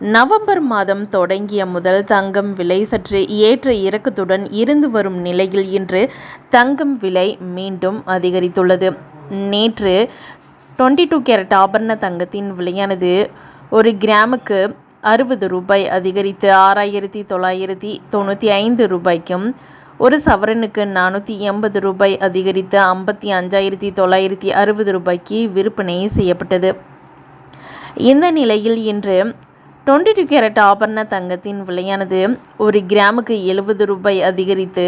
November மாதம் தொடங்கிய முதல் தங்கம் விலை சற்று ஏற்ற இறக்கத்துடன் இருந்து வரும் நிலையில் இன்று தங்கம் விலை மீண்டும் அதிகரித்துள்ளது. நேற்று டுவெண்ட்டி டூ கேரட் ஆபரண தங்கத்தின் விலையானது ஒரு கிராமுக்கு அறுபது ரூபாய் அதிகரித்து ஆறாயிரத்தி தொள்ளாயிரத்தி தொண்ணூற்றி ஐந்து ரூபாய்க்கும் ஒரு சவரனுக்கு நானூற்றி எண்பது ரூபாய் அதிகரித்து ஐம்பத்தி அஞ்சாயிரத்தி தொள்ளாயிரத்தி அறுபது ரூபாய்க்கு விற்பனை செய்யப்பட்டது. இந்த நிலையில் இன்று டுவெண்ட்டி டூ கேரட் ஆபரண தங்கத்தின் விலையானது ஒரு கிராமுக்கு எழுபது ரூபாய் அதிகரித்து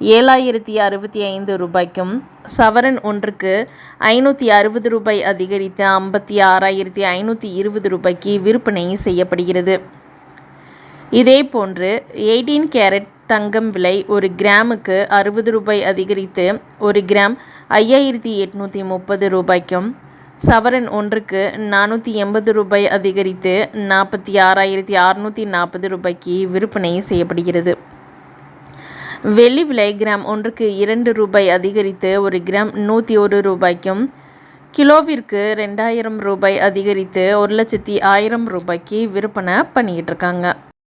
ஏழாயிரத்தி அறுபத்தி ஐந்து ரூபாய்க்கும் சவரன் ஒன்றுக்கு ஐநூற்றி அறுபது ரூபாய் அதிகரித்து ஐம்பத்தி ஆறாயிரத்தி ஐநூற்றி இருபது ரூபாய்க்கு விற்பனை செய்யப்படுகிறது. இதே போன்று எயிட்டீன் கேரட் தங்கம் விலை ஒரு கிராமுக்கு அறுபது ரூபாய் அதிகரித்து ஒரு கிராம் ஐயாயிரத்தி எட்நூற்றி முப்பது ரூபாய்க்கும் சவரன் ஒன்றுக்கு நானூற்றி எண்பது ரூபாய் அதிகரித்து நாற்பத்தி ஆறாயிரத்தி அறுநூற்றி நாற்பது ரூபாய்க்கு விற்பனை செய்யப்படுகிறது. வெள்ளி விலை கிராம் ஒன்றுக்கு இரண்டு ரூபாய் அதிகரித்து ஒரு கிராம் நூற்றி ஒரு ரூபாய்க்கும் கிலோவிற்கு ரெண்டாயிரம் ரூபாய் அதிகரித்து ஒரு லட்சத்தி ஆயிரம் ரூபாய்க்கு விற்பனை பண்ணிக்கிட்டு இருக்காங்க.